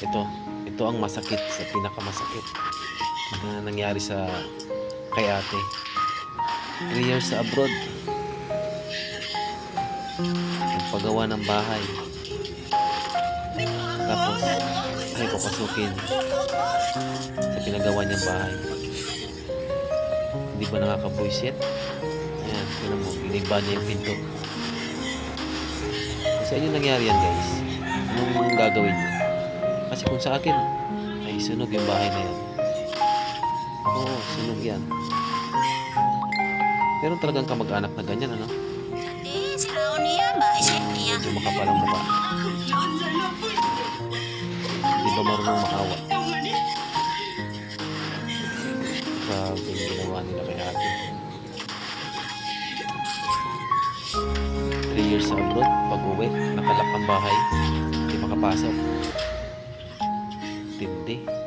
Ito, ito ang masakit sa pinakamasakit na nangyari sa kay ate. 3 years abroad. Nagpagawa ng bahay. Tapos, ay papasukin sa pinagawa niyang bahay. Hindi ba nakakabuisit? Ayan, tignan mo, iniba niya yung pinto. Sa inyo nangyari yan guys. Anong gagawin niyo? Kasi kung sa akin, ay sunog yung bahay na yan. Oo, sunog yan. Meron talagang kamag-anak na ganyan, ano? Medyo makapalang mukha. Hindi ba marunong makawa? Grabe yung ginawa nila kay ate. 3 years abroad, pag-uwi, nakalak ang bahay, hindi makapasok. matindi.